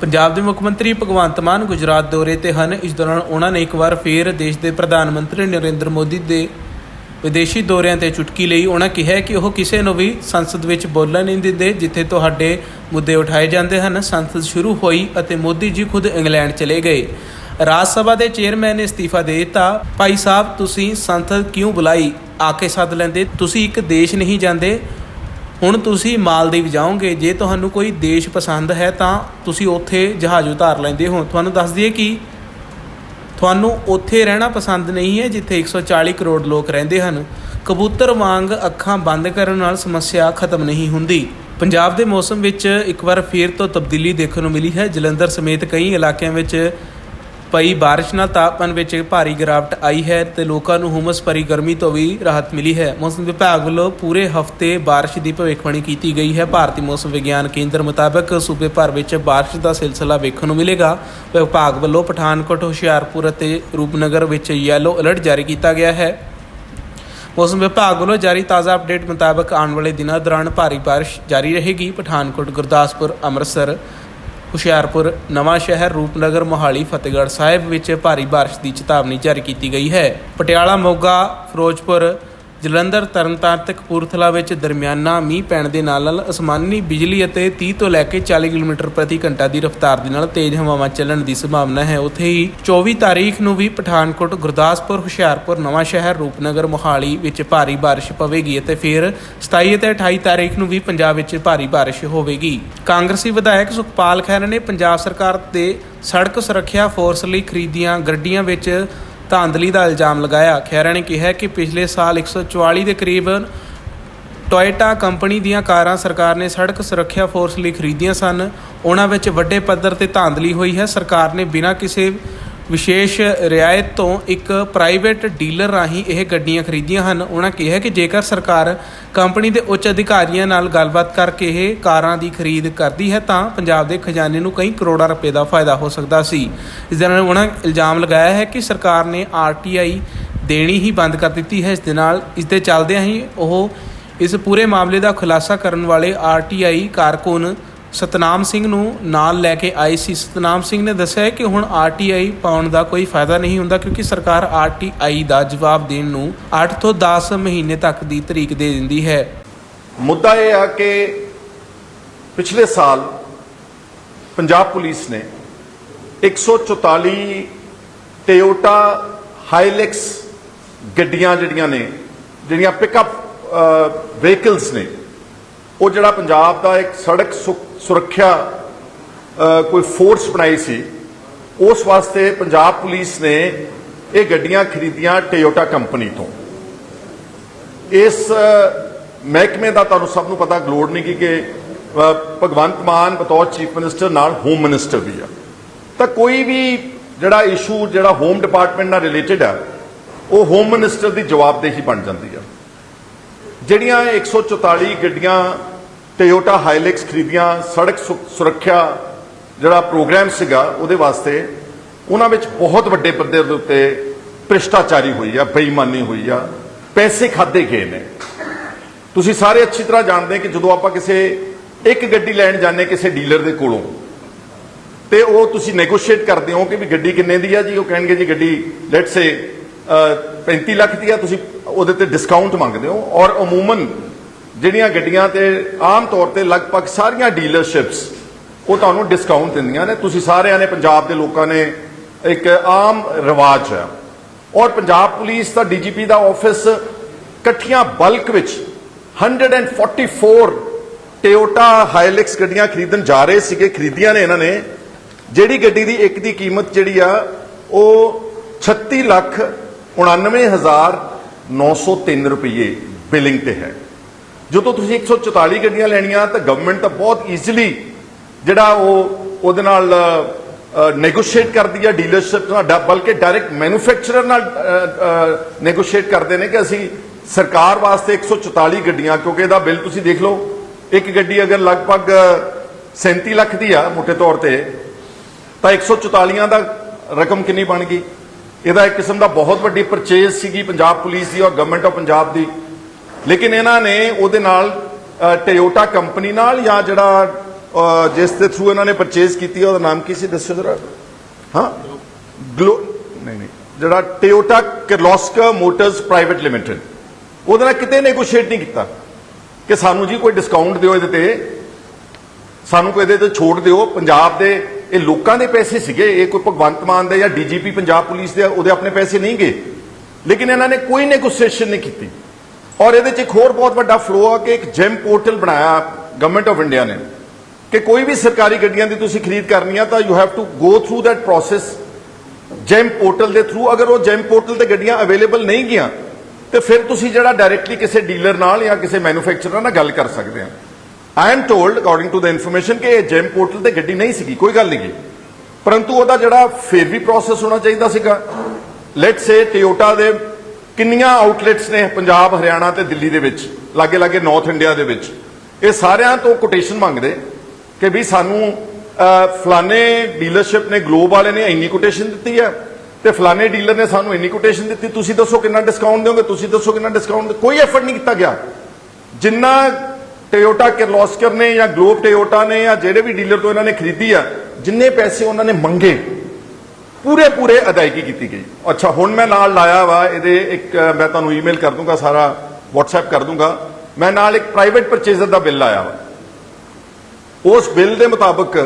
ਪੰਜਾਬ ਦੇ ਮੁੱਖ ਮੰਤਰੀ ਭਗਵੰਤ ਮਾਨ ਗੁਜਰਾਤ ਦੌਰੇ ਤੇ ਹਨ। ਇਸ ਦੌਰਾਨ ਉਹਨਾਂ ਨੇ ਇੱਕ ਵਾਰ ਫੇਰ ਦੇਸ਼ ਦੇ ਪ੍ਰਧਾਨ ਮੰਤਰੀ ਨਰਿੰਦਰ ਮੋਦੀ ਦੇ ਵਿਦੇਸ਼ੀ ਦੌਰਿਆਂ ਤੇ ਚੁਟਕੀ ਲਈ। ਉਹਨਾਂ ਕਿਹਾ ਕਿ ਉਹ ਕਿਸੇ ਨੂੰ ਵੀ ਸੰਸਦ ਵਿੱਚ ਬੋਲਣ ਨਹੀਂ ਦਿੰਦੇ, ਜਿੱਥੇ ਤੁਹਾਡੇ ਮੁੱਦੇ ਉਠਾਏ ਜਾਂਦੇ ਹਨ। ਸੰਸਦ ਸ਼ੁਰੂ ਹੋਈ ਅਤੇ ਮੋਦੀ ਜੀ ਖੁਦ ਇੰਗਲੈਂਡ ਚਲੇ ਗਏ। ਰਾਜ ਸਭਾ ਦੇ ਚੇਅਰਮੈਨ ਨੇ ਅਸਤੀਫਾ ਦੇ ਦਿੱਤਾ। ਭਾਈ ਸਾਹਿਬ, ਤੁਸੀਂ ਸੰਸਦ ਕਿਉਂ ਬੁਲਾਈ? ਆ ਕੇ ਸੱਦ ਲੈਂਦੇ। ਤੁਸੀਂ ਇੱਕ ਦੇਸ਼ ਨਹੀਂ ਜਾਂਦੇ। ਹੁਣ ਤੁਸੀਂ ਮਾਲਦੀਵ ਜਾਓਗੇ, ਜੇ ਤੁਹਾਨੂੰ ਕੋਈ ਦੇਸ਼ ਪਸੰਦ ਹੈ ਤਾਂ ਤੁਸੀਂ ਉੱਥੇ ਜਹਾਜ਼ ਉਤਾਰ ਲੈਂਦੇ ਹੋ। ਤੁਹਾਨੂੰ ਦੱਸ ਦਈਏ ਕਿ ਤੁਹਾਨੂੰ ਉੱਥੇ ਰਹਿਣਾ ਪਸੰਦ ਨਹੀਂ ਹੈ, ਜਿੱਥੇ 140 ਕਰੋੜ ਲੋਕ ਰਹਿੰਦੇ ਹਨ। ਕਬੂਤਰ ਵਾਂਗ ਅੱਖਾਂ ਬੰਦ ਕਰਨ ਨਾਲ ਸਮੱਸਿਆ ਖਤਮ ਨਹੀਂ ਹੁੰਦੀ। ਪੰਜਾਬ ਦੇ ਮੌਸਮ ਵਿੱਚ ਇੱਕ ਵਾਰ ਫੇਰ ਤੋਂ ਤਬਦੀਲੀ ਦੇਖਣ ਨੂੰ ਮਿਲੀ ਹੈ। ਜਲੰਧਰ ਸਮੇਤ ਕਈ ਇਲਾਕਿਆਂ ਵਿੱਚ ਪਈ ਬਾਰਿਸ਼ ਨਾਲ ਤਾਪਮਾਨ ਵਿੱਚ ਭਾਰੀ ਗਿਰਾਵਟ ਆਈ ਹੈ ਤੇ ਲੋਕਾਂ ਨੂੰ ਹੁਮਸ ਭਰੀ ਗਰਮੀ ਤੋਂ ਵੀ ਰਾਹਤ ਮਿਲੀ ਹੈ। ਮੌਸਮ ਵਿਭਾਗ ਵੱਲੋਂ ਪੂਰੇ ਹਫ਼ਤੇ ਬਾਰਿਸ਼ ਦੀ ਭਵਿੱਖਬਾਣੀ ਕੀਤੀ ਗਈ ਹੈ। ਭਾਰਤੀ ਮੌਸਮ ਵਿਗਿਆਨ ਕੇਂਦਰ ਮੁਤਾਬਕ ਸੂਬੇ ਭਰ ਵਿੱਚ ਬਾਰਿਸ਼ ਦਾ ਸਿਲਸਿਲਾ ਵੇਖਣ ਨੂੰ ਮਿਲੇਗਾ। ਵਿਭਾਗ ਵੱਲੋਂ ਪਠਾਨਕੋਟ, ਹੁਸ਼ਿਆਰਪੁਰ ਅਤੇ ਰੂਪਨਗਰ ਵਿੱਚ ਯੈਲੋ ਅਲਰਟ ਜਾਰੀ ਕੀਤਾ ਗਿਆ ਹੈ। ਮੌਸਮ ਵਿਭਾਗ ਵੱਲੋਂ ਜਾਰੀ ਤਾਜ਼ਾ ਅਪਡੇਟ ਮੁਤਾਬਕ ਆਉਣ ਵਾਲੇ ਦਿਨਾਂ ਦੌਰਾਨ ਭਾਰੀ ਬਾਰਿਸ਼ ਜਾਰੀ ਰਹੇਗੀ। ਪਠਾਨਕੋਟ, ਗੁਰਦਾਸਪੁਰ, ਅੰਮ੍ਰਿਤਸਰ ਹੁਸ਼ਿਆਰਪੁਰ, ਨਵਾਂ ਸ਼ਹਿਰ ਰੂਪਨਗਰ, ਮੋਹਾਲੀ, ਫਤਿਹਗੜ੍ਹ ਸਾਹਿਬ ਵਿੱਚ ਭਾਰੀ ਬਾਰਿਸ਼ ਦੀ ਚੇਤਾਵਨੀ ਜਾਰੀ ਕੀਤੀ ਗਈ ਹੈ। ਪਟਿਆਲਾ, ਮੋਗਾ, ਫਿਰੋਜ਼ਪੁਰ ਜਲੰਧਰ ਤਰਨਤਾਰਨ ਤੇ ਕਪੂਰਥਲਾ ਵਿੱਚ ਦਰਮਿਆਨਾ ਮੀਂਹ ਪੈਣ ਦੇ ਨਾਲ ਨਾਲ ਅਸਮਾਨੀ ਬਿਜਲੀ ਅਤੇ 30 ਤੋਂ ਲੈ ਕੇ 40 ਕਿਲੋਮੀਟਰ ਪ੍ਰਤੀ ਘੰਟਾ ਦੀ ਰਫ਼ਤਾਰ ਦੇ ਨਾਲ ਤੇਜ਼ ਹਵਾਵਾਂ ਚੱਲਣ ਦੀ ਸੰਭਾਵਨਾ ਹੈ। ਉੱਥੇ ਹੀ 24 ਤਾਰੀਖ ਨੂੰ ਵੀ ਪਠਾਨਕੋਟ, ਗੁਰਦਾਸਪੁਰ, ਹੁਸ਼ਿਆਰਪੁਰ ਨਵਾਂ ਸ਼ਹਿਰ ਰੂਪਨਗਰ, ਮੋਹਾਲੀ ਵਿੱਚ ਭਾਰੀ ਬਾਰਿਸ਼ ਪਵੇਗੀ ਅਤੇ ਫਿਰ 27 ਅਤੇ 28 ਤਾਰੀਖ ਨੂੰ ਵੀ ਪੰਜਾਬ ਵਿੱਚ ਭਾਰੀ ਬਾਰਿਸ਼ ਹੋਵੇਗੀ। ਕਾਂਗਰਸੀ ਵਿਧਾਇਕ ਸੁਖਪਾਲ ਖਹਿਰਾ ਨੇ ਪੰਜਾਬ ਸਰਕਾਰ ਤੇ ਸੜਕ ਸੁਰੱਖਿਆ ਫੋਰਸ ਲਈ ਖਰੀਦੀਆਂ ਗੱਡੀਆਂ ਵਿੱਚ ਧਾਂਦਲੀ ਦਾ ਇਲਜ਼ਾਮ ਲਗਾਇਆ। ਖਹਿਰਾ ਨੇ ਕਿਹਾ ਕਿ ਪਿਛਲੇ ਸਾਲ 144 ਦੇ ਕਰੀਬ ਟੋਇਟਾ ਕੰਪਨੀ ਦੀਆਂ ਕਾਰਾਂ ਸਰਕਾਰ ਨੇ ਸੜਕ ਸੁਰੱਖਿਆ ਫੋਰਸ ਲਈ ਖਰੀਦੀਆਂ ਸਨ। ਉਹਨਾਂ ਵਿੱਚ ਵੱਡੇ ਪੱਧਰ ਤੇ ਧਾਂਦਲੀ ਹੋਈ ਹੈ। ਸਰਕਾਰ ਨੇ ਬਿਨਾਂ ਕਿਸੇ ਵਿਸ਼ੇਸ਼ ਰਿਆਇਤ ਤੋਂ ਇੱਕ ਪ੍ਰਾਈਵੇਟ ਡੀਲਰ ਰਾਹੀਂ ਇਹ ਗੱਡੀਆਂ ਖਰੀਦੀਆਂ ਹਨ। ਉਹਨਾਂ ਕਿਹਾ ਕਿ ਜੇਕਰ ਸਰਕਾਰ ਕੰਪਨੀ ਦੇ ਉੱਚ ਅਧਿਕਾਰੀਆਂ ਨਾਲ ਗੱਲਬਾਤ ਕਰਕੇ ਇਹ ਕਾਰਾਂ ਦੀ ਖਰੀਦ ਕਰਦੀ ਹੈ, ਤਾਂ ਪੰਜਾਬ ਦੇ ਖਜ਼ਾਨੇ ਨੂੰ ਕਈ ਕਰੋੜਾਂ ਰੁਪਏ ਦਾ ਫਾਇਦਾ ਹੋ ਸਕਦਾ ਸੀ। ਇਸ ਦੇ ਨਾਲ ਉਹਨਾਂ ਇਲਜ਼ਾਮ ਲਗਾਇਆ ਹੈ ਕਿ ਸਰਕਾਰ ਨੇ ਆਰਟੀਆਈ ਦੇਣੀ ਹੀ ਬੰਦ ਕਰ ਦਿੱਤੀ ਹੈ। ਇਸ ਦੇ ਨਾਲ ਇਸ ਦੇ ਚੱਲਦਿਆਂ ਹੀ ਉਹ ਇਸ ਪੂਰੇ ਮਾਮਲੇ ਦਾ ਖੁਲਾਸਾ ਕਰਨ ਵਾਲੇ ਆਰਟੀਆਈ ਕਾਰਕੁਨ ਸਤਨਾਮ ਸਿੰਘ ਨੂੰ ਨਾਲ ਲੈ ਕੇ ਆਏ ਸੀ। ਸਤਨਾਮ ਸਿੰਘ ਨੇ ਦੱਸਿਆ ਕਿ ਹੁਣ ਆਰਟੀਆਈ ਪਾਉਣ ਦਾ ਕੋਈ ਫਾਇਦਾ ਨਹੀਂ ਹੁੰਦਾ ਕਿਉਂਕਿ ਸਰਕਾਰ ਆਰਟੀਆਈ ਦਾ ਜਵਾਬ ਦੇਣ ਨੂੰ 8 ਤੋਂ 10 ਮਹੀਨੇ ਤੱਕ ਦੀ ਤਰੀਕ ਦੇ ਦਿੰਦੀ ਹੈ। ਮੁੱਦਾ ਇਹ ਆ ਕਿ ਪਿਛਲੇ ਸਾਲ ਪੰਜਾਬ ਪੁਲਿਸ ਨੇ 144 ਟੋਯੋਟਾ ਹਾਈਲੈਕਸ ਗੱਡੀਆਂ ਜਿਹੜੀਆਂ ਨੇ, ਜਿਹੜੀਆਂ ਪਿਕਅਪ ਵਹੀਕਲਸ ਨੇ, ਉਹ ਜਿਹੜਾ ਪੰਜਾਬ ਦਾ ਇੱਕ ਸੜਕ ਸੁ- ਸੁਰੱਖਿਆ ਕੋਈ ਫੋਰਸ ਬਣਾਈ ਸੀ, ਉਸ ਵਾਸਤੇ ਪੰਜਾਬ ਪੁਲਿਸ ਨੇ ਇਹ ਗੱਡੀਆਂ ਖਰੀਦੀਆਂ ਟੋਯੋਟਾ ਕੰਪਨੀ ਤੋਂ। ਇਸ ਮਹਿਕਮੇ ਦਾ ਤੁਹਾਨੂੰ ਸਭ ਨੂੰ ਪਤਾ, ਲੋੜ ਨਹੀਂ ਕਿ ਭਗਵੰਤ ਮਾਨ ਬਤੌਰ ਚੀਫ ਮਿਨਿਸਟਰ ਨਾਲ ਹੋਮ ਮਿਨਿਸਟਰ ਵੀ ਆ। ਤਾਂ ਕੋਈ ਵੀ ਜਿਹੜਾ ਇਸ਼ੂ ਜਿਹੜਾ ਹੋਮ ਡਿਪਾਰਟਮੈਂਟ ਨਾਲ ਰਿਲੇਟਡ ਆ, ਉਹ ਹੋਮ ਮਿਨਿਸਟਰ ਦੀ ਜਵਾਬਦੇਹੀ ਬਣ ਜਾਂਦੀ ਆ। ਜਿਹੜੀਆਂ 144 ਗੱਡੀਆਂ ਟੋਯੋਟਾ ਹਾਈਲੈਕਸ ਖਰੀਦੀਆਂ, ਸੜਕ ਸੁ- ਸੁਰੱਖਿਆ ਜਿਹੜਾ ਪ੍ਰੋਗਰਾਮ ਸੀਗਾ ਉਹਦੇ ਵਾਸਤੇ ਉਹਨਾਂ ਵਿੱਚ ਬਹੁਤ ਵੱਡੇ ਪੱਧਰ ਦੇ ਉੱਤੇ ਭ੍ਰਿਸ਼ਟਾਚਾਰੀ ਹੋਈ ਆ, ਬੇਈਮਾਨੀ ਹੋਈ ਆ, ਪੈਸੇ ਖਾਦੇ ਗਏ ਨੇ। ਤੁਸੀਂ ਸਾਰੇ ਅੱਛੀ ਤਰ੍ਹਾਂ ਜਾਣਦੇ ਕਿ ਜਦੋਂ ਆਪਾਂ ਕਿਸੇ ਇੱਕ ਗੱਡੀ ਲੈਣ ਜਾਂਦੇ ਕਿਸੇ ਡੀਲਰ ਦੇ ਕੋਲੋਂ, ਤੇ ਉਹ ਤੁਸੀਂ ਨੈਗੋਸ਼ੀਏਟ ਕਰਦੇ ਹੋ ਕਿ ਵੀ ਗੱਡੀ ਕਿੰਨੇ ਦੀ ਆ ਜੀ? ਉਹ ਕਹਿਣਗੇ ਜੀ ਗੱਡੀ ਲੈਟਸ ਸੇ 35 ਲੱਖ ਦੀ ਆ, ਤੁਸੀਂ ਉਹਦੇ ਤੇ ਡਿਸਕਾਊਂਟ ਮੰਗਦੇ ਹੋ ਔਰ ਅਮੂਮਨ ਜਿਹੜੀਆਂ ਗੱਡੀਆਂ ਤੇ ਆਮ ਤੌਰ ਤੇ ਲਗਭਗ ਸਾਰੀਆਂ ਡੀਲਰਸ਼ਿਪਸ, ਉਹ ਤੁਹਾਨੂੰ ਡਿਸਕਾਊਂਟ ਦਿੰਦੀਆਂ ਨੇ। ਤੁਸੀਂ ਸਾਰਿਆਂ ਨੇ ਪੰਜਾਬ ਦੇ ਲੋਕਾਂ ਨੇ ਇੱਕ ਆਮ ਰਿਵਾਜ ਹੈ। ਔਰ ਪੰਜਾਬ ਪੁਲਿਸ ਦਾ ਡੀਜੀਪੀ ਦਾ ਆਫਿਸ ਇਕੱਠੀਆਂ ਬਲਕ ਵਿੱਚ 144 ਟੋਯੋਟਾ ਹਾਈਲੈਕਸ ਗੱਡੀਆਂ ਖਰੀਦਣ ਜਾ ਰਹੇ ਸੀਗੇ, ਖਰੀਦੀਆਂ ਨੇ ਇਹਨਾਂ ਨੇ। ਜਿਹੜੀ ਗੱਡੀ ਦੀ ਇੱਕ ਦੀ ਕੀਮਤ ਜਿਹੜੀ ਆ, ਉਹ 36 ਲੱਖ 99903 ਰੁਪਏ ਬਿਲਿੰਗ ਤੇ ਹੈ। ਜਦੋਂ ਤੁਸੀਂ 144 ਗੱਡੀਆਂ ਲੈਣੀਆਂ, ਤਾਂ ਗਵਰਨਮੈਂਟ ਤਾਂ ਬਹੁਤ ਈਜ਼ੀਲੀ ਜਿਹੜਾ ਉਹ ਉਹਦੇ ਨਾਲ ਨੈਗੋਸ਼ੀਏਟ ਕਰਦੀ ਹੈ ਡੀਲਰਸ਼ਿਪ ਨਾਲ, ਡ- ਬਲਕਿ ਡਾਇਰੈਕਟ ਮੈਨੂਫੈਕਚਰਰ ਨਾਲ ਨੈਗੋਸ਼ੀਏਟ ਕਰਦੇ ਨੇ ਕਿ ਅਸੀਂ ਸਰਕਾਰ ਵਾਸਤੇ 144 ਗੱਡੀਆਂ, ਕਿਉਂਕਿ ਇਹਦਾ ਬਿੱਲ ਤੁਸੀਂ ਦੇਖ ਲਓ, ਇੱਕ ਗੱਡੀ ਅਗਰ ਲਗਭਗ 37 ਲੱਖ ਦੀ ਆ ਮੋٹے ਤੌਰ ਤੇ, ਤਾਂ 144 ਦਾ ਰਕਮ ਕਿੰਨੀ ਬਣ ਗਈ? ਇਹਦਾ ਇੱਕ ਕਿਸਮ ਦਾ ਬਹੁਤ ਵੱਡੀ ਪਰਚੇਜ਼ ਸੀਗੀ ਪੰਜਾਬ ਪੁਲਿਸ ਦੀ ਔਰ ਗਵਰਨਮੈਂਟ ਆਫ ਪੰਜਾਬ ਦੀ। ਲੇਕਿਨ ਇਹਨਾਂ ਨੇ ਉਹਦੇ ਨਾਲ ਟੋਯੋਟਾ ਕੰਪਨੀ ਨਾਲ ਜਾਂ ਜਿਹੜਾ ਜਿਸ ਦੇ ਥਰੂ ਇਹਨਾਂ ਨੇ ਪਰਚੇਜ਼ ਕੀਤੀ ਉਹਦਾ ਨਾਮ ਕੀ ਸੀ ਦੱਸਿਓ ਜਰਾ? ਹਾਂ? ਗਲੋ, ਨਹੀਂ ਨਹੀਂ, ਜਿਹੜਾ Toyota Kirloskar motors private limited ਉਹਦੇ ਨਾਲ ਕਿਤੇ ਨੈਗੋਸ਼ੀਏਟ ਨਹੀਂ ਕੀਤਾ ਕਿ ਸਾਨੂੰ ਜੀ ਕੋਈ ਡਿਸਕਾਊਂਟ ਦਿਓ ਇਹਦੇ ਤੇ। ਸਾਨੂੰ ਕੋਈ ਇਹਦੇ ਤੇ ਛੋਟ ਦਿਓ। ਪੰਜਾਬ ਦੇ, ਇਹ ਲੋਕਾਂ ਦੇ ਪੈਸੇ ਸੀਗੇ। ਇਹ ਕੋਈ ਭਗਵੰਤ ਮਾਨ ਦੇ ਜਾਂ ਡੀਜੀਪੀ ਪੰਜਾਬ ਪੁਲਿਸ ਦੇ, ਉਹਦੇ ਆਪਣੇ ਪੈਸੇ ਨਹੀਂ ਗਏ। ਲੇਕਿਨ ਇਹਨਾਂ ਨੇ ਕੋਈ ਨੈਗੋਸ਼ੀਏਸ਼ਨ ਨਹੀਂ ਕੀਤੀ। ਔਰ ਇਹਦੇ 'ਚ ਇੱਕ ਹੋਰ ਬਹੁਤ ਵੱਡਾ ਫਲੋ ਆ ਕਿ ਇੱਕ ਜੈਮ ਪੋਰਟਲ ਬਣਾਇਆ ਗਵਰਨਮੈਂਟ ਆਫ ਇੰਡੀਆ ਨੇ, ਕਿ ਕੋਈ ਵੀ ਸਰਕਾਰੀ ਗੱਡੀਆਂ ਦੀ ਤੁਸੀਂ ਖਰੀਦ ਕਰਨੀ ਆ ਤਾਂ you have to go through that process GeM portal ਦੇ ਥਰੂ ਅਗਰ ਉਹ ਜੈਮ ਪੋਰਟਲ ਤੇ ਗੱਡੀਆਂ ਅਵੇਲੇਬਲ ਨਹੀਂ ਗਈਆਂ, ਤੇ ਫਿਰ ਤੁਸੀਂ ਜਿਹੜਾ ਡਾਇਰੈਕਟਲੀ ਕਿਸੇ ਡੀਲਰ ਨਾਲ ਜਾਂ ਕਿਸੇ ਮੈਨੂਫੈਕਚਰਰ ਨਾਲ ਗੱਲ ਕਰ ਸਕਦੇ ਆ। I am told according to the information ਕਿ ਇਹ ਜੈਮ ਪੋਰਟਲ ਤੇ ਗੱਡੀ ਨਹੀਂ ਸੀਗੀ, ਕੋਈ ਗੱਲ ਨਹੀਂ ਪਰੰਤੂ ਉਹਦਾ ਜਿਹੜਾ ਫਿਰ ਵੀ ਪ੍ਰੋਸੈਸ ਹੋਣਾ ਚਾਹੀਦਾ ਸੀਗਾ। ਲੈਟਸ ਸੇ ਟੋਯੋਟਾ ਦੇ ਕਿੰਨੀਆਂ ਆਊਟਲੈਟਸ ਨੇ ਪੰਜਾਬ, ਹਰਿਆਣਾ ਤੇ ਦਿੱਲੀ ਦੇ ਵਿੱਚ, ਲਾਗੇ ਲਾਗੇ ਨਾਰਥ ਇੰਡੀਆ ਦੇ ਵਿੱਚ। ਇਹ ਸਾਰਿਆਂ ਤੋਂ ਕੋਟੇਸ਼ਨ ਮੰਗਦੇ ਕਿ ਵੀ ਸਾਨੂੰ ਫਲਾਣੇ ਡੀਲਰਸ਼ਿਪ ਨੇ ਗਲੋਬ ਵਾਲੇ ਨੇ ਇੰਨੀ ਕੋਟੇਸ਼ਨ ਦਿੱਤੀ ਹੈ ਤੇ ਫਲਾਣੇ ਡੀਲਰ ਨੇ ਸਾਨੂੰ ਇੰਨੀ ਕੋਟੇਸ਼ਨ ਦਿੱਤੀ। ਤੁਸੀਂ ਦੱਸੋ ਕਿੰਨਾ ਡਿਸਕਾਊਂਟ ਦਿਓਗੇ? ਤੁਸੀਂ ਦੱਸੋ ਕਿੰਨਾ ਡਿਸਕਾਊਂਟ ਕੋਈ ਐਫਰਟ ਨਹੀਂ ਕੀਤਾ ਗਿਆ। ਜਿੰਨਾ ਟੋਯੋਟਾ ਕਿਰਲੋਸਕਰ ਨੇ ਜਾਂ ਗਲੋਬ ਟੋਯੋਟਾ ਨੇ ਜਾਂ ਜਿਹੜੇ ਵੀ ਡੀਲਰ ਤੋਂ ਇਹਨਾਂ ਨੇ ਖਰੀਦੀ ਆ, ਜਿੰਨੇ ਪੈਸੇ ਉਹਨਾਂ ਨੇ ਮੰਗੇ ਪੂਰੇ ਪੂਰੇ ਅਦਾਇਗੀ ਕੀਤੀ ਗਈ। ਅੱਛਾ ਹੁਣ ਮੈਂ ਨਾਲ ਲਾਇਆ ਵਾ ਇਹਦੇ ਇੱਕ ਮੈਂ ਤੁਹਾਨੂੰ ਈਮੇਲ ਕਰ ਦੂੰਗਾ ਸਾਰਾ WhatsApp ਕਰ ਦੂੰਗਾ। ਮੈਂ ਨਾਲ ਇੱਕ ਪ੍ਰਾਈਵੇਟ ਪਰਚੇਜ਼ਰ ਦਾ ਬਿੱਲ ਲਾਇਆ ਵਾ। ਉਸ ਬਿੱਲ ਦੇ ਮੁਤਾਬਕ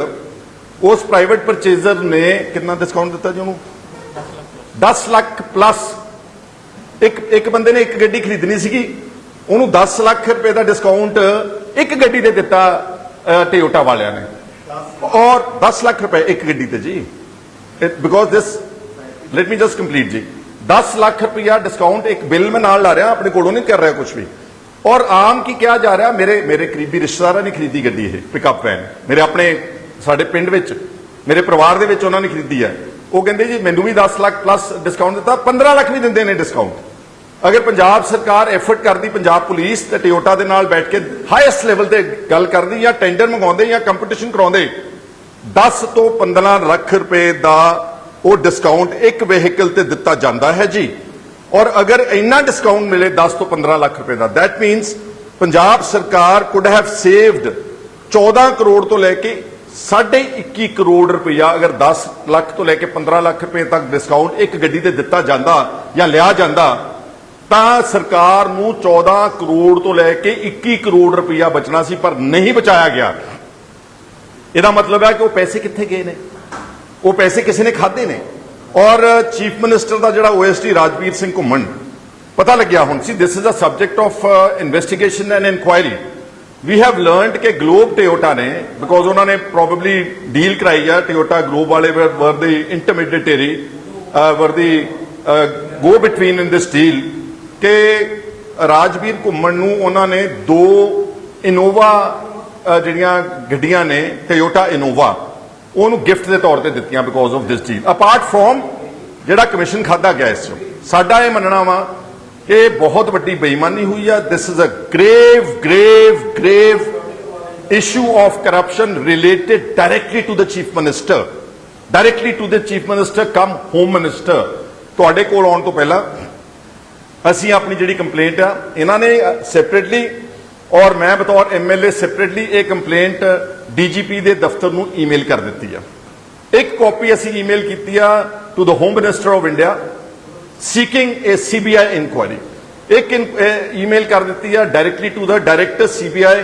ਉਸ ਪ੍ਰਾਈਵੇਟ ਪਰਚੇਜ਼ਰ ਨੇ ਕਿੰਨਾ ਡਿਸਕਾਊਂਟ ਦਿੱਤਾ ਜੀ ਉਹਨੂੰ? 10 ਲੱਖ ਪਲੱਸ ਇੱਕ ਇੱਕ ਬੰਦੇ ਨੇ ਇੱਕ ਗੱਡੀ ਖਰੀਦਣੀ ਸੀਗੀ ਉਹਨੂੰ 10 ਲੱਖ ਰੁਪਏ ਦਾ ਡਿਸਕਾਊਂਟ ਇੱਕ ਗੱਡੀ ਤੇ ਦਿੱਤਾ ਟੋਯੋਟਾ ਵਾਲਿਆਂ ਨੇ। ਔਰ 10 ਲੱਖ ਰੁਪਏ ਇੱਕ ਗੱਡੀ ਤੇ ਜੀ। Because this let me just complete ਜੀ 10 ਲੱਖ ਰੁਪਇਆ ਡਿਸਕਾਊਂਟ ਇੱਕ ਬਿੱਲ ਮੈਂ ਨਾਲ ਲਾ ਰਿਹਾ ਆਪਣੇ ਕੋਲੋਂ ਨਹੀਂ ਕਰ ਰਿਹਾ ਕੁਝ ਵੀ ਔਰ ਆਮ ਕੀ ਕਿਹਾ ਜਾ ਰਿਹਾ ਮੇਰੇ ਮੇਰੇ ਕਰੀਬੀ ਰਿਸ਼ਤੇਦਾਰਾਂ ਨੇ ਖਰੀਦੀ ਗੱਡੀ ਇਹ ਪਿਕਅਪ ਵੈਨ ਮੇਰੇ ਆਪਣੇ ਸਾਡੇ ਪਿੰਡ ਵਿੱਚ ਮੇਰੇ ਪਰਿਵਾਰ ਦੇ ਵਿੱਚ ਉਹਨਾਂ ਨੇ ਖਰੀਦੀ ਹੈ ਉਹ ਕਹਿੰਦੇ ਜੀ ਮੈਨੂੰ ਵੀ 10 ਲੱਖ ਪਲੱਸ ਡਿਸਕਾਊਂਟ ਦਿੱਤਾ 15 ਲੱਖ ਵੀ ਦਿੰਦੇ ਨੇ ਡਿਸਕਾਊਂਟ ਅਗਰ ਪੰਜਾਬ ਸਰਕਾਰ ਐਫਰਟ ਕਰਦੀ ਪੰਜਾਬ ਪੁਲਿਸ ਤੇ ਟਿਓਟਾ ਦੇ ਨਾਲ ਬੈਠ ਕੇ ਹਾਈਐਸਟ ਲੈਵਲ ਤੇ ਗੱਲ ਕਰਦੀ ਜਾਂ ਟੈਂਡਰ ਮੰਗਾਉਂਦੇ ਜਾਂ ਕੰਪੀਟੀਸ਼ਨ ਕਰਾਉਂਦੇ 10 ਤੋਂ 15 ਲੱਖ ਰੁਪਏ ਦਾ ਉਹ ਡਿਸਕਾਊਂਟ ਇੱਕ ਵਹੀਕਲ ਤੇ ਦਿੱਤਾ ਜਾਂਦਾ ਹੈ ਜੀ। ਔਰ ਅਗਰ ਇੰਨਾ ਡਿਸਕਾਊਂਟ ਮਿਲੇ 10 ਤੋਂ 15 ਲੱਖ ਰੁਪਏ ਦਾ, that ਮੀਨਸ ਪੰਜਾਬ ਸਰਕਾਰ ਕੁਡ ਹੈਵ ਸੇਵਡ 14 ਕਰੋੜ ਤੋਂ ਲੈ ਕੇ 21 ਕਰੋੜ ਰੁਪਇਆ, ਅਗਰ 10 ਲੱਖ ਤੋਂ ਲੈ ਕੇ 15 ਲੱਖ ਰੁਪਏ ਤੱਕ ਡਿਸਕਾਊਂਟ ਇੱਕ ਗੱਡੀ ਤੇ ਦਿੱਤਾ ਜਾਂਦਾ ਜਾਂ ਲਿਆ ਜਾਂਦਾ, ਤਾਂ ਸਰਕਾਰ ਨੂੰ 14 ਕਰੋੜ ਤੋਂ ਲੈ ਕੇ 21 ਕਰੋੜ ਰੁਪਇਆ ਬਚਣਾ ਸੀ, ਪਰ ਨਹੀਂ ਬਚਾਇਆ ਗਿਆ। ਇਹਦਾ ਮਤਲਬ ਹੈ ਕਿ ਉਹ ਪੈਸੇ ਕਿੱਥੇ ਗਏ ਨੇ? ਉਹ ਪੈਸੇ ਕਿਸੇ ਨੇ ਖਾਦੇ ਨੇ? ਔਰ ਚੀਫ ਮਿਨਿਸਟਰ ਦਾ ਜਿਹੜਾ ਓਐਸਟੀ ਰਾਜਵੀਰ ਸਿੰਘ ਘੁੰਮਣ, ਪਤਾ ਲੱਗਿਆ ਹੁਣ ਸੀ this is a subject of investigation and inquiry we have learned ਕਿ ਗਲੋਬ ਟੋਯੋਟਾ ਨੇ ਬਿਕੋਜ਼ ਉਹਨਾਂ ਨੇ ਪ੍ਰੋਬਬਲੀ ਡੀਲ ਕਰਾਈ ਆ ਟੋਯੋਟਾ ਗਲੋਬ ਵਾਲੇ ਵਰ ਦੀ ਇੰਟਰਮੀਡੀਏਟਰੀ ਵਰ ਦੀ ਗੋ ਬਿਟਵੀਨ ਇਨ ਦਿਸ ਡੀਲ ਕਿ ਰਾਜਵੀਰ ਘੁੰਮਣ ਨੂੰ ਉਹਨਾਂ ਨੇ ਦੋ ਇਨੋਵਾ ਜਿਹੜੀਆਂ ਗੱਡੀਆਂ ਨੇ ਟੋਯੋਟਾ ਇਨੋਵਾ ਉਹਨੂੰ ਗਿਫਟ ਦੇ ਤੌਰ ਤੇ ਦਿੱਤੀਆਂ because of this deal apart from ਜਿਹੜਾ ਕਮਿਸ਼ਨ ਖਾਦਾ ਗਿਆ ਇਸ ਚੋਂ, ਸਾਡਾ ਇਹ ਮੰਨਣਾ ਵਾ ਕਿ ਇਹ ਬਹੁਤ ਵੱਡੀ ਬੇਈਮਾਨੀ ਹੋਈ ਆ। This is a grave grave grave issue of corruption related directly to the chief minister. Directly to the chief minister, come home minister. ਤੁਹਾਡੇ ਕੋਲ ਆਉਣ ਤੋਂ ਪਹਿਲਾਂ ਅਸੀਂ ਆਪਣੀ ਜਿਹੜੀ ਕੰਪਲੇਂਟ ਆ, ਇਹਨਾਂ ਨੇ ਸੈਪਰੇਟਲੀ ਔਰ ਮੈਂ ਬਤੌਰ ਐਮਐਲਏ ਸੈਪਰੇਟਲੀ ਇਹ ਕੰਪਲੇਂਟ ਡੀਜੀਪੀ ਦੇ ਦਫ਼ਤਰ ਨੂੰ ਈਮੇਲ ਕਰ ਦਿੱਤੀ ਆ। ਇੱਕ ਕਾਪੀ ਅਸੀਂ ਈਮੇਲ ਕੀਤੀ ਆ to the home minister of India seeking a CBI inquiry ਇੱਕ ਈਮੇਲ ਕਰ ਦਿੱਤੀ ਆ directly to the director CBI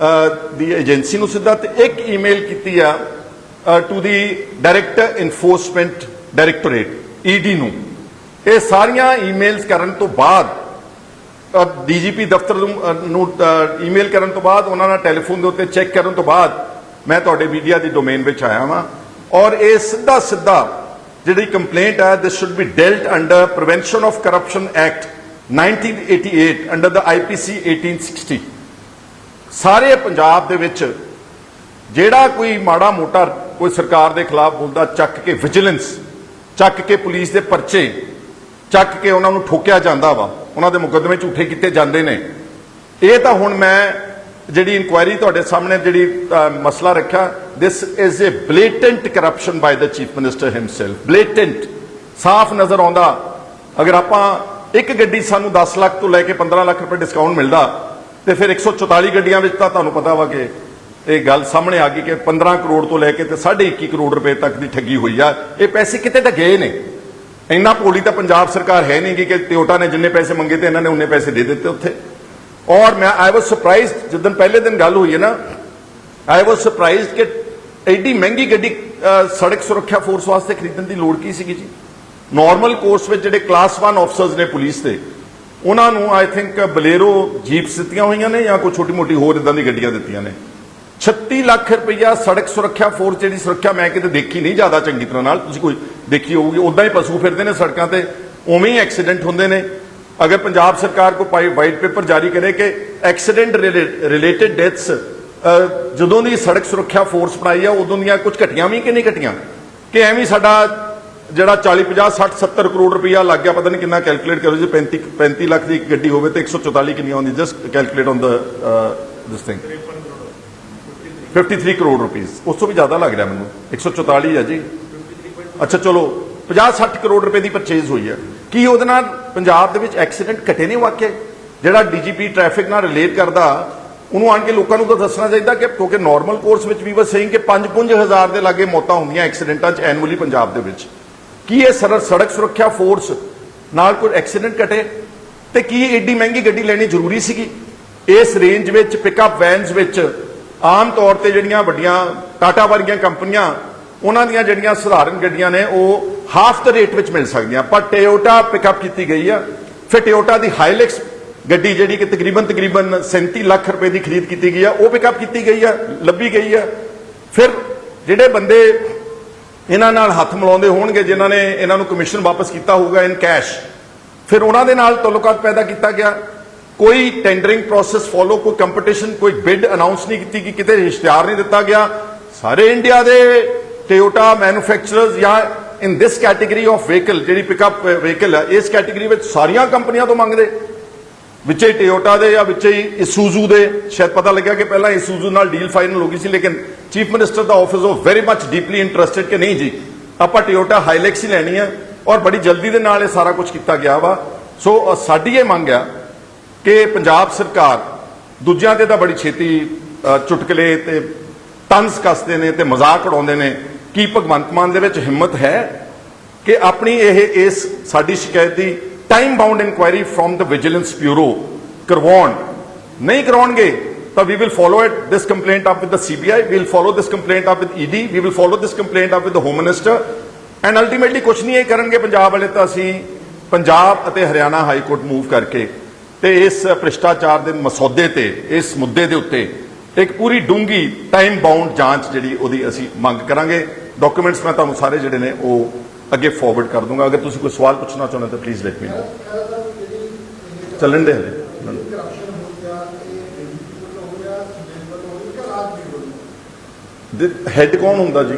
uh, the agency ਨੂੰ ਸਿੱਧਾ ਤੇ ਇੱਕ ਈਮੇਲ ਕੀਤੀ ਆ to the director enforcement directorate ED ਨੂੰ। ਇਹ ਸਾਰੀਆਂ ਈਮੇਲਸ ਕਰਨ ਤੋਂ ਬਾਅਦ ਡੀਜੀਪੀ ਦਫ਼ਤਰ ਨੂੰ ਅਹ, ਨੂੰ ਈਮੇਲ ਕਰਨ ਤੋਂ ਬਾਅਦ ਉਹਨਾਂ ਨਾਲ ਟੈਲੀਫੋਨ ਦੇ ਉੱਤੇ ਚੈੱਕ ਕਰਨ ਤੋਂ ਬਾਅਦ ਮੈਂ ਤੁਹਾਡੇ ਮੀਡੀਆ ਦੀ ਡੋਮੇਨ ਵਿੱਚ ਆਇਆ ਵਾਂ। ਔਰ ਇਹ ਸਿੱਧਾ ਸਿੱਧਾ ਜਿਹੜੀ ਕੰਪਲੇਂਟ ਹੈ this should be dealt under prevention of corruption act 1988 under the IPC 1860 ਸਾਰੇ ਪੰਜਾਬ ਦੇ ਵਿੱਚ ਜਿਹੜਾ ਕੋਈ ਮਾੜਾ ਮੋਟਾ ਕੋਈ ਸਰਕਾਰ ਦੇ ਖਿਲਾਫ ਬੋਲਦਾ ਚੱਕ ਕੇ ਵਿਜੀਲੈਂਸ ਚੱਕ ਕੇ ਪੁਲਿਸ ਦੇ ਪਰਚੇ ਚੱਕ ਕੇ ਉਹਨਾਂ ਨੂੰ ਠੋਕਿਆ ਜਾਂਦਾ ਵਾ। ਉਹਨਾਂ ਦੇ ਮੁਕੱਦਮੇ ਝੂਠੇ ਕੀਤੇ ਜਾਂਦੇ ਨੇ। ਇਹ ਤਾਂ ਹੁਣ ਮੈਂ ਜਿਹੜੀ ਇਨਕੁਆਇਰੀ ਤੁਹਾਡੇ ਸਾਹਮਣੇ ਜਿਹੜੀ ਮਸਲਾ ਰੱਖਿਆ this is a blatant corruption by the chief minister himself blatant ਸਾਫ਼ ਨਜ਼ਰ ਆਉਂਦਾ। ਅਗਰ ਆਪਾਂ ਇੱਕ ਗੱਡੀ ਸਾਨੂੰ 10 ਲੱਖ ਤੋਂ ਲੈ ਕੇ 15 ਲੱਖ ਰੁਪਏ ਡਿਸਕਾਊਂਟ ਮਿਲਦਾ, ਤੇ ਫਿਰ 144 ਗੱਡੀਆਂ ਵਿੱਚ ਤਾਂ ਤੁਹਾਨੂੰ ਪਤਾ ਵਾ ਕਿ ਇਹ ਗੱਲ ਸਾਹਮਣੇ ਆ ਗਈ ਕਿ 15 ਕਰੋੜ ਤੋਂ ਲੈ ਕੇ ਤੇ 21.5 ਕਰੋੜ ਰੁਪਏ ਤੱਕ ਦੀ ਠੱਗੀ ਹੋਈ ਆ। ਇਹ ਪੈਸੇ ਕਿਤੇ ਤਾਂ ਗਏ ਨੇ। ਇੰਨਾ ਭੋਲੀ ਤਾਂ ਪੰਜਾਬ ਸਰਕਾਰ ਹੈ ਨਹੀਂ ਗੀ ਕਿ ਟਿਓਟਾ ਨੇ ਜਿੰਨੇ ਪੈਸੇ ਮੰਗੇ ਤੇ ਇਹਨਾਂ ਨੇ ਉਹਨੇ ਪੈਸੇ ਦੇ ਦਿੱਤੇ ਉੱਥੇ। ਔਰ ਮੈਂ ਆਈ ਵਾਸ ਸਰਪ੍ਰਾਈਜ਼ਡ ਜਦੋਂ ਪਹਿਲੇ ਦਿਨ ਗੱਲ ਹੋਈ ਹੈ ਨਾ ਆਈ ਵਾਸ ਸਰਪ੍ਰਾਈਜ਼ਡ ਕਿ ਐਡੀ ਮਹਿੰਗੀ ਗੱਡੀ ਸੜਕ ਸੁਰੱਖਿਆ ਫੋਰਸ ਵਾਸਤੇ ਖਰੀਦਣ ਦੀ ਲੋੜ ਕੀ ਸੀਗੀ ਜੀ? ਨਾਰਮਲ ਕੋਰਸ ਵਿੱਚ ਜਿਹੜੇ ਕਲਾਸ 1 ਆਫਸਰਸ ਨੇ ਪੁਲਿਸ ਦੇ, ਉਹਨਾਂ ਨੂੰ ਆਈ ਥਿੰਕ ਬਲੇਰੋ ਜੀਪਸ ਦਿੱਤੀਆਂ ਹੋਈਆਂ ਨੇ ਜਾਂ ਕੋਈ ਛੋਟੀ ਮੋਟੀ ਹੋਰ ਇਦਾਂ ਦੀ ਗੱਡੀਆਂ ਦਿੱਤੀਆਂ ਨੇ। 36 ਲੱਖ ਰੁਪਈਆ ਸੜਕ ਸੁਰੱਖਿਆ ਫੋਰਸ ਜਿਹੜੀ ਸੁਰੱਖਿਆ ਮੈਂ ਕਿਤੇ ਦੇਖੀ ਨਹੀਂ ਜ਼ਿਆਦਾ ਚੰਗੀ ਤਰ੍ਹਾਂ ਨਾਲ। ਤੁਸੀਂ ਕੋਈ ਦੇਖੀ ਹੋਊਗੀ ਉਦਾਂ ਹੀ ਪਸ਼ੂ ਫਿਰਦੇ ਨੇ ਸੜਕਾਂ ਤੇ, ਉਵੇਂ ਹੀ ਐਕਸੀਡੈਂਟ ਹੁੰਦੇ ਨੇ। ਅਗਰ ਪੰਜਾਬ ਸਰਕਾਰ ਕੋ ਪਾਈ ਵਾਈਟ ਪੇਪਰ ਜਾਰੀ ਕਰੇ ਕਿ ਐਕਸੀਡੈਂਟ ਰਿਲੇਟਡ ਡੈਥਸ ਜਦੋਂ ਦੀ ਸੜਕ ਸੁਰੱਖਿਆ ਫੋਰਸ ਬਣਾਈ ਆ, ਉਦੋਂ ਦੀਆਂ ਕੁਝ ਘਟੀਆਂ ਵੀ ਕਿ ਨਹੀਂ ਘਟੀਆਂ? ਕਿ ਐਵੇਂ ਸਾਡਾ ਜਿਹੜਾ 40 50 60 70 ਕਰੋੜ ਰੁਪਈਆ ਲੱਗ ਗਿਆ, ਪਤਾ ਨਹੀਂ ਕਿੰਨਾ ਕੈਲਕੂਲੇਟ ਕਰੋ ਜੇ 35 35 ਲੱਖ ਦੀ ਇੱਕ ਗੱਡੀ ਹੋਵੇ ਤੇ 144 ਕਿੰਨੀ ਆਉਂਦੀ just calculate on the this thing 53 crore ਰੁਪਏ ਉਸ ਤੋਂ ਵੀ ਜ਼ਿਆਦਾ ਲੱਗ ਰਿਹਾ ਮੈਨੂੰ। 144 ਹੈ ਜੀ। ਅੱਛਾ, ਚਲੋ 50 60 ਕਰੋੜ ਰੁਪਏ ਦੀ ਪਰਚੇਜ਼ ਹੋਈ ਹੈ ਕੀ ਉਹਦੇ ਨਾਲ ਪੰਜਾਬ ਦੇ ਵਿੱਚ ਐਕਸੀਡੈਂਟ ਘਟੇ ਨੇ ਵਾਕਿਆ? ਜਿਹੜਾ ਡੀਜੀਪੀ ਟ੍ਰੈਫਿਕ ਨਾਲ ਰਿਲੇਟ ਕਰਦਾ, ਉਹਨੂੰ ਆਣ ਕੇ ਲੋਕਾਂ ਨੂੰ ਤਾਂ ਦੱਸਣਾ ਚਾਹੀਦਾ ਕਿ ਕਿਉਂਕਿ ਨਾਰਮਲ ਕੋਰਸ ਵਿੱਚ ਵੀ ਵਸੇਂ ਸਹੀ ਕਿ 5-5000 ਦੇ ਲਾਗੇ ਮੌਤਾਂ ਹੁੰਦੀਆਂ ਐਕਸੀਡੈਂਟਾਂ 'ਚ ਐਨੂਅਲੀ ਪੰਜਾਬ ਦੇ ਵਿੱਚ। ਕੀ ਇਹ ਸਰ, ਸੜਕ ਸੁਰੱਖਿਆ ਫੋਰਸ ਨਾਲ ਕੋਈ ਐਕਸੀਡੈਂਟ ਘਟੇ? ਤੇ ਕੀ ਏਡੀ ਮਹਿੰਗੀ ਗੱਡੀ ਲੈਣੀ ਜ਼ਰੂਰੀ ਸੀਗੀ? ਇਸ ਰੇਂਜ ਵਿੱਚ ਪਿਕਅਪ ਵੈਨਸ ਵਿੱਚ ਆਮ ਤੌਰ ਤੇ ਜਿਹੜੀਆਂ ਵੱਡੀਆਂ ਟਾਟਾ ਵਰਗੀਆਂ ਕੰਪਨੀਆਂ, ਉਹਨਾਂ ਦੀਆਂ ਜਿਹੜੀਆਂ ਸਧਾਰਨ ਗੱਡੀਆਂ ਨੇ, ਉਹ ਹਾਫ ਦ ਰੇਟ ਵਿੱਚ ਮਿਲ ਸਕਦੀਆਂ। ਪਰ ਟੋਯੋਟਾ ਪਿਕਅਪ ਕੀਤੀ ਗਈ ਆ। ਫਿਰ ਟੋਯੋਟਾ ਦੀ ਹਾਈਲੈਕਸ ਗੱਡੀ ਜਿਹੜੀ ਕਿ ਤਕਰੀਬਨ ਤਕਰੀਬਨ 37 ਲੱਖ ਰੁਪਏ ਦੀ ਖਰੀਦ ਕੀਤੀ ਗਈ ਆ, ਉਹ ਪਿਕਅਪ ਕੀਤੀ ਗਈ ਆ, ਲੱਭੀ ਗਈ ਆ। ਫਿਰ ਜਿਹੜੇ ਬੰਦੇ ਇਹਨਾਂ ਨਾਲ ਹੱਥ ਮਿਲਾਉਂਦੇ ਹੋਣਗੇ, ਜਿਨ੍ਹਾਂ ਨੇ ਇਹਨਾਂ ਨੂੰ ਕਮਿਸ਼ਨ ਵਾਪਸ ਕੀਤਾ ਹੋਊਗਾ ਇਨ ਕੈਸ਼ ਫਿਰ ਉਹਨਾਂ ਦੇ ਨਾਲ ਤਾਲੁਕਾਤ ਪੈਦਾ ਕੀਤਾ ਗਿਆ। ਕੋਈ ਟੈਂਡਰਿੰਗ ਪ੍ਰੋਸੈਸ ਫੋਲੋ ਕੋਈ ਕੰਪੀਟੀਸ਼ਨ ਕੋਈ ਬਿਡ ਅਨਾਉਂਸ ਨਹੀਂ ਕੀਤੀ ਕਿ ਕਿਤੇ ਇਸ਼ਤਿਹਾਰ ਨਹੀਂ ਦਿੱਤਾ ਗਿਆ। ਸਾਰੇ ਇੰਡੀਆ ਦੇ ਟੋਯੋਟਾ ਮੈਨੂਫੈਕਚਰਰਸ ਜਾਂ in this category of vehicle ਜਿਹੜੀ ਪਿਕਅਪ ਵਹੀਕਲ eh, ਹੈ, ਇਸ ਕੈਟਾਗਰੀ ਵਿੱਚ ਸਾਰੀਆਂ ਕੰਪਨੀਆਂ ਤੋਂ ਮੰਗਦੇ। ਵਿੱਚੇ ਹੀ ਟੋਯੋਟਾ ਦੇ ਜਾਂ ਵਿੱਚੇ ਹੀ ਇਸੂਜ਼ੂ ਦੇ। ਸ਼ਾਇਦ ਪਤਾ ਲੱਗਿਆ ਕਿ ਪਹਿਲਾਂ ਇਸੂਜ਼ੂ ਨਾਲ ਡੀਲ ਫਾਈਨਲ ਹੋ ਗਈ ਸੀ, ਲੇਕਿਨ chief minister the office of very much deeply interested ਕਿ ਨਹੀਂ ਜੀ, ਆਪਾਂ ਟੋਯੋਟਾ ਹਾਈਲੈਕਸ ਹੀ ਲੈਣੀ ਹੈ ਔਰ ਬੜੀ ਜਲਦੀ ਦੇ ਨਾਲ ਇਹ ਸਾਰਾ ਕੁਝ ਕੀਤਾ ਗਿਆ ਵਾ। ਸੋ ਸਾਡੀ ਇਹ ਮੰਗ ਆ ਕਿ ਪੰਜਾਬ ਸਰਕਾਰ ਦੂਜਿਆਂ ਤੇ ਤਾਂ ਬੜੀ ਛੇਤੀ ਚੁਟਕਲੇ ਤੇ ਤੰਜ਼ ਕੱਸਦੇ ਨੇ ਤੇ ਮਜ਼ਾਕ ਉਡਾਉਂਦੇ ਨੇ। ਕੀ ਭਗਵੰਤ ਮਾਨ ਦੇ ਵਿੱਚ ਹਿੰਮਤ ਹੈ ਕਿ ਆਪਣੀ ਇਹ, ਇਸ ਸਾਡੀ ਸ਼ਿਕਾਇਤ ਦੀ time bound inquiry from the vigilance bureau ਕਰਵਾਉਣ? ਨਹੀਂ ਕਰਾਉਣਗੇ ਤਾਂ we will follow it this complaint up with the CBI we will follow this complaint up with ED we will follow this complaint up with the home minister and ultimately ਕੁਝ ਨਹੀਂ ਇਹ ਕਰਨਗੇ ਪੰਜਾਬ ਵਾਲੇ, ਤਾਂ ਅਸੀਂ ਪੰਜਾਬ ਅਤੇ ਹਰਿਆਣਾ ਹਾਈ ਕੋਰਟ ਮੂਵ ਕਰਕੇ ਤੇ ਇਸ ਭ੍ਰਿਸ਼ਟਾਚਾਰ ਦੇ ਮਸੌਦੇ ਤੇ, ਇਸ ਮੁੱਦੇ ਦੇ ਉੱਤੇ ਇੱਕ ਪੂਰੀ ਡੂੰਗੀ ਟਾਈਮ ਬਾਉਂਡ ਜਾਂਚ ਜਿਹੜੀ ਉਹਦੀ ਅਸੀਂ ਮੰਗ ਕਰਾਂਗੇ। ਡਾਕੂਮੈਂਟਸ ਮੈਂ ਤੁਹਾਨੂੰ ਸਾਰੇ ਜਿਹੜੇ ਨੇ ਉਹ ਅੱਗੇ ਫਾਰਵਰਡ ਕਰ ਦੂੰਗਾ। ਅਗਰ ਤੁਸੀਂ ਕੋਈ ਸਵਾਲ ਪੁੱਛਣਾ ਚਾਹੁੰਦੇ ਤਾਂ ਪਲੀਜ਼ ਲੈਟ ਮੀ ਨੋ ਚੱਲਣ ਦੇ ਹਲੇ ਹੈੱਡ ਕੌਣ ਹੁੰਦਾ ਜੀ?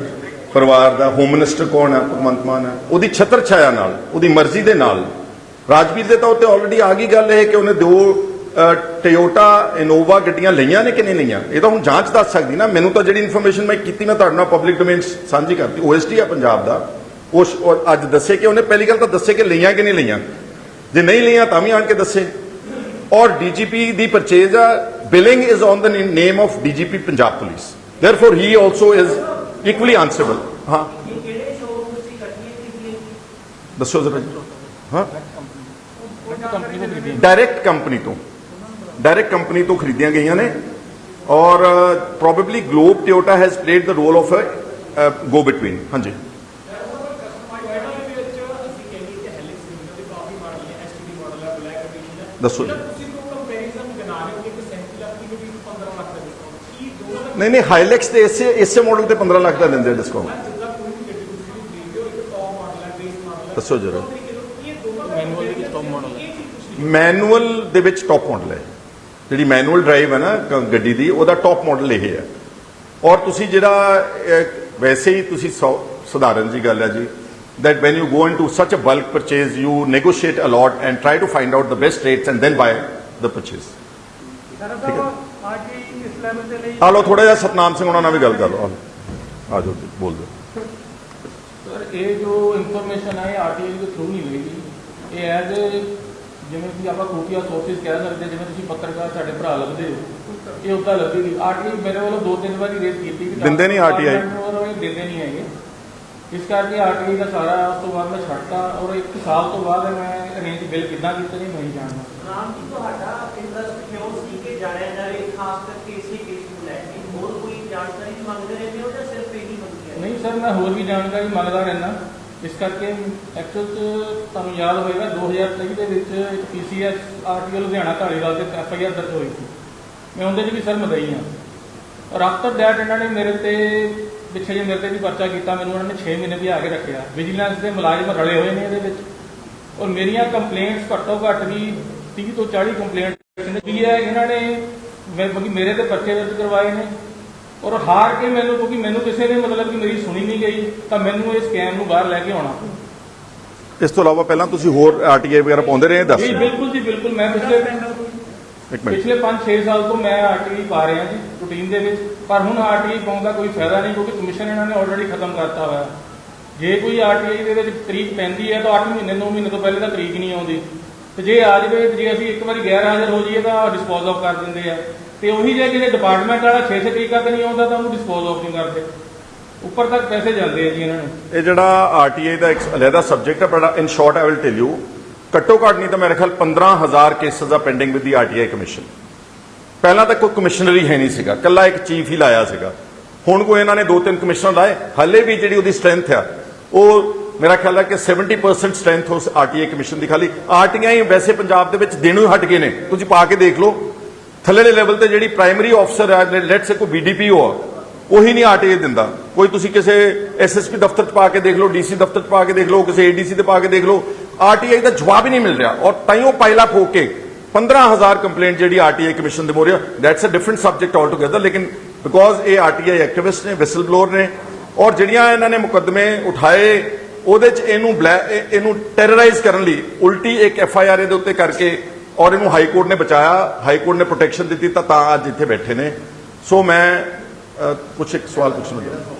ਪਰਿਵਾਰ ਦਾ ਹੋਮ ਮਿਨਿਸਟਰ ਕੌਣ ਹੈ? ਭਗਵੰਤ ਮਾਨ ਹੈ। ਉਹਦੀ ਛਤਰ ਛਾਇਆ ਨਾਲ, ਉਹਦੀ ਮਰਜ਼ੀ ਦੇ ਨਾਲ ਰਾਜਵੀਰ ਦੇ ਤਾਂ ਉੱਤੇ ਆਲਰੇਡੀ ਆ ਗਈ ਗੱਲ ਇਹ ਕਿ ਉਹਨੇ ਦੋ ਟੋਯੋਟਾ ਇਨੋਵਾ ਗੱਡੀਆਂ ਲਈਆਂ ਨੇ ਕਿ ਨਹੀਂ ਲਈਆਂ? ਇਹ ਤਾਂ ਹੁਣ ਜਾਂਚ ਦੱਸ ਸਕਦੀ ਨਾ। ਮੈਨੂੰ ਤਾਂ ਜਿਹੜੀ ਇਨਫੋਰਮੇਸ਼ਨ ਮੈਂ ਕੀਤੀ ਮੈਂ ਤੁਹਾਡੇ ਨਾਲ ਪਬਲਿਕ ਡੋਮੇਨ ਸਾਂਝੀ ਕਰਤੀ। ਓਐਸਟੀ ਆ ਪੰਜਾਬ ਦਾ। ਉਸ ਅੱਜ ਦੱਸੇ ਕਿ ਉਹਨੇ ਪਹਿਲੀ ਗੱਲ ਤਾਂ ਦੱਸੇ ਕਿ ਲਈਆਂ ਕਿ ਨਹੀਂ ਲਈਆਂ। ਜੇ ਨਹੀਂ ਲਈਆਂ ਤਾਂ ਵੀ ਆਣ ਕੇ ਦੱਸੇ। ਔਰ ਡੀਜੀਪੀ ਦੀ ਪਰਚੇਜ਼ ਆ billing is on the name of DGP Punjab police therefore he. Also is equally answerable ਹਾਂ ਦੱਸੋ ਜ਼ਰਾ ਹਾਂ। ਕੰਪਨੀ ਤੋਂ ਖਰੀਦੀ ਡਾਇਰੈਕਟ ਕੰਪਨੀ ਤੋਂ। ਡਾਇਰੈਕਟ ਕੰਪਨੀ ਤੋਂ ਖਰੀਦੀਆਂ ਗਈਆਂ ਨੇ। ਔਰ probably Globe Toyota has played the role of a go between ਹਾਂਜੀ। ਦੱਸੋ ਜੀ। ਨਹੀਂ ਨਹੀਂ ਹਾਈਲੈਕਸ ਤੇ ਇਸੇ ਇਸੇ ਮਾਡਲ ਤੇ 15 ਲੱਖ ਦਾ ਦਿੰਦੇ ਡਿਸਕਾਊਂਟ ਦੱਸੋ ਜਰਾ ਮੈਨੂਅਲ ਦੇ ਵਿੱਚ ਟੌਪ ਮਾਡਲ ਹੈ ਮੈਨੂਅਲ ਦੇ ਵਿੱਚ ਟੌਪ ਮਾਡਲ ਹੈ। ਜਿਹੜੀ ਮੈਨੂਅਲ ਡਰਾਈਵ ਹੈ ਨਾ ਕ- ਗੱਡੀ ਦੀ ਉਹਦਾ ਟੌਪ ਮਾਡਲ ਇਹ ਹੈ। ਔਰ ਤੁਸੀਂ ਜਿਹੜਾ ਵੈਸੇ ਹੀ ਤੁਸੀਂ ਸੌ- ਸਧਾਰਨ ਜੀ ਗੱਲ ਹੈ ਜੀ that when you go into such a bulk purchase you negotiate a lot and try to find out the best rates and then buy the purchase. Sir ਸਾਹਿਬ ਅੱਜ ਇਸ ਲੈਵਲ ਦੇ ਲਈ ਆ ਲਓ ਥੋੜਾ ਜਿਹਾ ਸਤਨਾਮ ਸਿੰਘ ਉਹਨਾਂ ਨਾਲ ਵੀ ਗੱਲ ਕਰ ਲਓ ਆ ਲਓ। ਆ ਜਾਓ ਜੀ, ਬੋਲ ਦਿਓ ਸਰ ਇਹ ਜੋ ਇਨਫੋਰਮੇਸ਼ਨ ਹੈ ਆਰਟੀਆਈ ਦੇ ਥਰੂ ਨਹੀਂ ਮਿਲੇਗੀ ਇਹ ਐਜ਼ ਜਿਵੇਂ ਕਿ ਆਪਾਂ ਖੂਫੀਆ ਸੋਰਸਿਸ ਕਹਿ ਸਕਦੇ ਜਿਵੇਂ ਤੁਸੀਂ ਪੱਤਰਕਾਰ ਸਾਡੇ ਭਰਾ ਲੱਭਦੇ ਹੋ ਇਹ ਉੱਦਾਂ ਲੱਭੇਗੀ ਆਰਟੀਆਈ ਮੇਰੇ ਵੱਲੋਂ ਦੋ ਤਿੰਨ ਵਾਰੀ ਰੇਟ ਕੀਤੀ ਕਿ ਦਿੰਦੇ ਨਹੀਂ RTI? ਔਰ ਇਹ ਦਿੰਦੇ ਨਹੀਂ ਹੈਗੇ। ਇਸ ਕਰਕੇ ਆਰਟੀਆਈ ਦਾ ਸਾਰਾ ਉਸ ਤੋਂ ਬਾਅਦ ਮੈਂ ਛੱਡਤਾ ਔਰ ਇੱਕ ਸਾਲ ਤੋਂ ਬਾਅਦ ਮੈਂ ਅਰੇਂਜ ਬਿੱਲ ਕਿੱਦਾਂ ਕੀਤਾ ਨਹੀਂ ਮੈਂ ਜਾਣਦਾ। ਰਾਮ ਜੀ ਤੁਹਾਡਾ ਇੰਟਰਸਟ ਕਿਉਂ ਸੀ ਕਿ ਜਾਣਿਆ ਜਾਵੇ ਖਾਸ ਕਰਕੇ ਇਸੇ ਕੇਸ ਨੂੰ ਲੈ ਕੇ? ਹੋਰ ਕੋਈ ਜਾਣਕਾਰੀ ਮੰਗਦੇ ਰਹਿੰਦੇ ਹੋ ਜਾਂ ਸਿਰਫ ਇਹੀ ਮੰਗੀ ਹੈ? ਨਹੀਂ ਸਰ ਮੈਂ ਹੋਰ ਵੀ ਜਾਣਕਾਰੀ ਮੰਗਦਾ ਰਹਿਣਾ ਇਸ ਕਰਕੇ ਐਕਚੁਅਲ ਚ ਤੁਹਾਨੂੰ ਯਾਦ ਹੋਵੇਗਾ 2023 ਦੇ ਵਿੱਚ ਇੱਕ ਪੀਸੀਐਸ ਆਰਟੀਓ ਲੁਧਿਆਣਾ ਢਾਲੀਵਾਲ ਤੇ ਐਫ ਆਈ ਆਰ ਦਰਜ ਹੋਈ ਸੀ। ਮੈਂ ਉਹਦੇ 'ਚ ਵੀ ਸਰ ਮਦਈ ਹਾਂ। ਔਰ ਆਫਟਰ ਦੈਟ ਇਹਨਾਂ ਨੇ ਮੇਰੇ ਤੇ, ਪਿੱਛੇ ਜੇ ਮੇਰੇ ਤੇ ਵੀ ਪਰਚਾ ਕੀਤਾ, ਮੈਨੂੰ ਉਹਨਾਂ ਨੇ 6 ਮਹੀਨੇ ਵੀ ਆ ਕੇ ਰੱਖਿਆ। ਵਿਜੀਲੈਂਸ ਦੇ ਮੁਲਾਜ਼ਮ ਰਲੇ ਹੋਏ ਨੇ ਇਹਦੇ ਵਿੱਚ। ਔਰ ਮੇਰੀਆਂ ਕੰਪਲੇਂਟਸ ਘੱਟੋ ਘੱਟ ਵੀ 30 ਤੋਂ 40 ਕੰਪਲੇਂਟ ਨੇ। ਵੀ ਹੈ ਇਹਨਾਂ ਨੇ ਮੈਂ ਮੇਰੇ ਤੇ ਪਰਚੇ ਦਰਜ ਕਰਵਾਏ ਨੇ। ਔਰ ਹਾਰ ਕੇ ਮੈਨੂੰ ਕਿਉਂਕਿ ਮੈਨੂੰ ਕਿਸੇ ਨੇ ਮਤਲਬ ਕਿ ਮੇਰੀ ਸੁਣੀ ਨਹੀਂ ਗਈ ਤਾਂ ਮੈਨੂੰ ਇਸ ਸਕੈਮ ਨੂੰ ਬਾਹਰ ਲੈ ਕੇ ਆਉਣਾ। ਇਸ ਤੋਂ ਇਲਾਵਾ ਪਹਿਲਾਂ ਤੁਸੀਂ ਹੋਰ ਆਰਟੀਆਈ ਵਗੈਰਾ ਪਾਉਂਦੇ ਰਹੇ ਦੱਸ। ਜੀ ਬਿਲਕੁਲ ਜੀ ਬਿਲਕੁਲ। ਮੈਂ ਪਿਛਲੇ ਪਿਛਲੇ 5-6 ਸਾਲ ਤੋਂ ਮੈਂ ਆਰਟੀਆਈ ਪਾ ਰਿਹਾ ਜੀ ਰੂਟੀਨ ਦੇ ਵਿੱਚ। ਪਰ ਹੁਣ ਆਰਟੀਆਈ ਪਾਉਣ ਦਾ ਕੋਈ ਫਾਇਦਾ ਨਹੀਂ ਕਿਉਂਕਿ ਕਮਿਸ਼ਨ ਇਹਨਾਂ ਨੇ ਆਲਰੇਡੀ ਖਤਮ ਕਰਤਾ ਹੋਇਆ। ਜੇ ਕੋਈ ਆਰਟੀਆਈ ਦੇ ਵਿੱਚ ਤਰੀਕ ਪੈਂਦੀ ਹੈ ਤਾਂ 8 ਮਹੀਨੇ 9 ਮਹੀਨੇ ਤੋਂ ਪਹਿਲੇ ਤਾਂ ਤਰੀਕ ਨਹੀਂ ਆਉਂਦੀ। ਤੇ ਜੇ ਆ ਜਾਵੇ ਜੇ ਅਸੀਂ ਇੱਕ ਵਾਰੀ ਗੈਰ ਹਾਜ਼ਰ ਹੋ ਜਾਈਏ ਤਾਂ ਡਿਸਪੋਜ਼ ਆਫ ਕਰ ਦਿੰਦੇ ਆ। ਤੇ ਉਹੀ ਜੇ ਕਿਸੇ ਡਿਪਾਰਟਮੈਂਟ ਵਾਲਾ 6-6 ਤਰੀਕਾਂ ਤੇ ਨਹੀਂ ਆਉਂਦਾ ਤਾਂ ਉਹਨੂੰ ਡਿਸਪੋਜ਼ ਆਫ ਨਹੀਂ ਕਰਦੇ। ਉੱਪਰ ਤੱਕ ਪੈਸੇ ਜਾਂਦੇ ਆ ਜੀ ਇਹਨਾਂ ਨੂੰ। ਇਹ ਜਿਹੜਾ ਆਰਟੀਆਈ ਦਾ ਇੱਕ ਅਲੱਗਾ ਸਬਜੈਕਟ ਹੈ ਬੜਾ in short I will tell you ਘੱਟੋ ਘੱਟ ਨਹੀਂ ਤਾਂ ਮੇਰੇ ਖਿਆਲ 15000 ਕੇਸਸ ਆ pending with the RTI commission ਪਹਿਲਾਂ ਤਾਂ ਕੋਈ ਕਮਿਸ਼ਨਰ ਹੀ ਹੈ ਨਹੀਂ ਸੀਗਾ ਕੱਲਾ ਇੱਕ ਚੀਫ ਹੀ ਲਾਇਆ ਸੀਗਾ। ਹੁਣ ਕੋਈ ਇਹਨਾਂ ਨੇ ਦੋ ਤਿੰਨ ਕਮਿਸ਼ਨਰ ਲਾਏ, ਹੱਲੇ ਵੀ ਜਿਹੜੀ ਉਹਦੀ ਸਟਰੈਂਥ ਆ, ਉਹ ਮੇਰਾ ਖਿਆਲ ਹੈ ਕਿ 70% ਸਟਰੈਂਥ ਉਸ ਆਰਟੀਆਈ ਕਮਿਸ਼ਨ ਦੀ ਖਾਲੀ। ਆਰਟੀਆਈ ਵੈਸੇ ਪੰਜਾਬ ਦੇ ਵਿੱਚ ਦੇਣੋਂ ਹੀ ਹਟ ਗਏ ਨੇ, ਤੁਸੀਂ ਪਾ ਕੇ ਦੇਖ ਲਓ। ਥੱਲੇਲੇ ਲੈਵਲ ਤੇ ਜਿਹੜੀ ਪ੍ਰਾਇਮਰੀ ਆਫਸਰ ਹੈ ਲੈਟਸ ਸੇ ਕੋਈ ਬੀਡੀਪੀਓ ਆ, ਉਹੀ ਨਹੀਂ ਆਰਟੀਆਈ ਦਿੰਦਾ। ਕੋਈ ਤੁਸੀਂ ਕਿਸੇ ਐਸਐਸਪੀ ਦਫ਼ਤਰ 'ਚ ਪਾ ਕੇ ਦੇਖ ਲਓ ਡੀਸੀ ਦਫ਼ਤਰ 'ਚ ਪਾ ਕੇ ਦੇਖ ਲਓ, ਕਿਸੇ ਏਡੀਸੀ ਤੇ ਪਾ ਕੇ ਦੇਖ ਲਓ ਆਰਟੀਆਈ ਦਾ ਜਵਾਬ ਹੀ ਨਹੀਂ ਮਿਲ ਰਿਹਾ। ਔਰ ਤਾਈਓ ਪਾਇਲਾ ਹੋ ਕੇ 15000 ਕੰਪਲੇਂਟ ਜਿਹੜੀ ਆਰਟੀਆਈ ਕਮਿਸ਼ਨ ਦੇ Morya that's a different subject all together ਲੇਕਿਨ ਬਿਕੋਜ਼ ਇਹ ਆਰਟੀਆਈ ਐਕਟਿਵਿਸਟ ਨੇ ਵਿਸਲ ਬਲੋਰ ਨੇ, ਔਰ ਜਿਹੜੀਆਂ ਇਹਨਾਂ ਨੇ ਮੁਕੱਦਮੇ ਉਠਾਏ, ਉਹਦੇ 'ਚ ਇਹਨੂੰ ਬਲੈ- ਇਹਨੂੰ ਟੈਰਰਾਈਜ਼ ਕਰਨ ਲਈ ਉਲਟੀ ਇੱਕ ਐਫ ਆਈ ਆਰ ਇਹਦੇ ਉੱਤੇ ਕਰਕੇ ਔਰ ਇਹਨੂੰ ਹਾਈ ਕੋਰਟ ਨੇ ਬਚਾਇਆ ਹਾਈ ਕੋਰਟ ਨੇ ਪ੍ਰੋਟੈਕਸ਼ਨ ਦਿੱਤੀ ਤਾਂ ਤਾਂ ਅੱਜ ਇੱਥੇ ਬੈਠੇ ਨੇ। ਸੋ ਮੈਂ ਅ, ਕੁਛ ਇੱਕ ਸਵਾਲ ਪੁੱਛਣਾ ਚਾਹੁੰਦਾ।